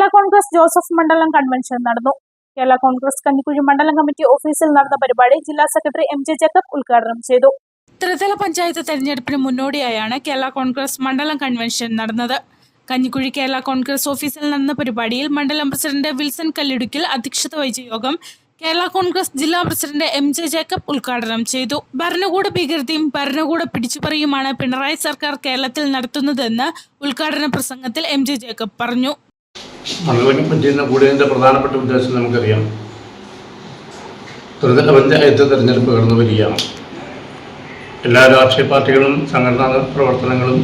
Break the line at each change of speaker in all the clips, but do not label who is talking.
കേരള കോൺഗ്രസ് ജോസഫ് മണ്ഡലം കൺവെൻഷൻ നടന്നു. കേരള കോൺഗ്രസ് കഞ്ഞിക്കുഴി മണ്ഡലം കമ്മിറ്റി ഓഫീസിൽ നടന്ന പരിപാടി ജില്ലാ സെക്രട്ടറി എം ജെ ജേക്കബ് ഉദ്ഘാടനം ചെയ്തു. ത്രിതല പഞ്ചായത്ത് തെരഞ്ഞെടുപ്പിന് മുന്നോടിയായാണ് കേരള കോൺഗ്രസ് മണ്ഡലം കൺവെൻഷൻ നടന്നത്. കഞ്ഞിക്കുഴി കേരള കോൺഗ്രസ് ഓഫീസിൽ നടന്ന പരിപാടിയിൽ മണ്ഡലം പ്രസിഡന്റ് വിൽസൺ കല്ലിടുക്കിൽ അധ്യക്ഷത വഹിച്ച യോഗം കേരള കോൺഗ്രസ് ജില്ലാ പ്രസിഡന്റ് എം ജെ ജേക്കബ് ഉദ്ഘാടനം ചെയ്തു. ഭരണകൂട ഭീകരതയും ഭരണകൂട പിടിച്ചുപറിയുമാണ് പിണറായി സർക്കാർ കേരളത്തിൽ നടത്തുന്നതെന്ന് ഉദ്ഘാടന പ്രസംഗത്തിൽ എം ജെ ജേക്കബ് പറഞ്ഞു.
പഞ്ചായത്തിന് കൂടിയതിന്റെ പ്രധാനപ്പെട്ട ഉദ്ദേശം നമുക്കറിയാം. ത്രിതല പഞ്ചായത്ത് തിരഞ്ഞെടുപ്പ് കടന്നു വരികയാണ്. എല്ലാ രാഷ്ട്രീയ പാർട്ടികളും സംഘടനാ പ്രവർത്തനങ്ങളും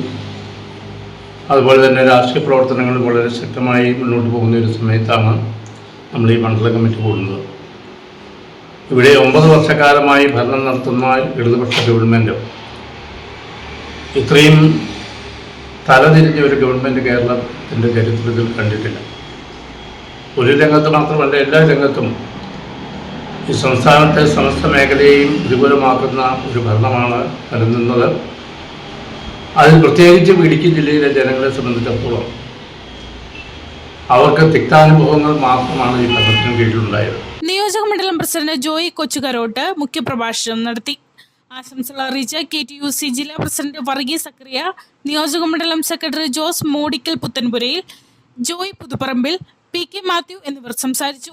അതുപോലെ തന്നെ രാഷ്ട്രീയ പ്രവർത്തനങ്ങൾ വളരെ ശക്തമായി മുന്നോട്ട് പോകുന്ന ഒരു സമയത്താണ് നമ്മൾ ഈ മണ്ഡല കമ്മിറ്റി കൂടുന്നത്. ഇവിടെ ഒമ്പത് വർഷക്കാലമായി ഭരണം നടത്തുന്ന ഇടതുപക്ഷ ഗവൺമെന്റ് ഇത്രയും തലതിരിഞ്ഞ ഒരു ഗവൺമെന്റ് കേരളത്തിന്റെ ചരിത്രത്തിൽ കണ്ടിട്ടില്ല. ഒരു രംഗത്ത് മാത്രമല്ല എല്ലാ രംഗത്തും ഈ സംസ്ഥാനത്തെ സമസ്ത മേഖലയെയും വിപുലമാക്കുന്ന ഒരു ഭരണമാണ് നിലനിന്നത്. അതിൽ പ്രത്യേകിച്ച് ഇടുക്കി ജില്ലയിലെ ജനങ്ങളെ സംബന്ധിച്ചിടത്തോളം അവർക്ക് തിക്താനുഭവങ്ങൾ മാത്രമാണ് ഈ ഭരണത്തിന് കീഴിലുണ്ടായത്.
നിയോജക മണ്ഡലം പ്രസിഡന്റ് ജോയി കൊച്ചുകരോട്ട് മുഖ്യപ്രഭാഷണം നടത്തി. ആശംസകൾ അറിയിച്ച കെ ടി യു സി ജില്ലാ പ്രസിഡന്റ് വർഗീസ് സക്രിയ നിയോജക മണ്ഡലം secretary Jose Modikkal Puthenpurayil Joy Puthuparambil P K Mathew എന്നിവർ സംസാരിച്ചു.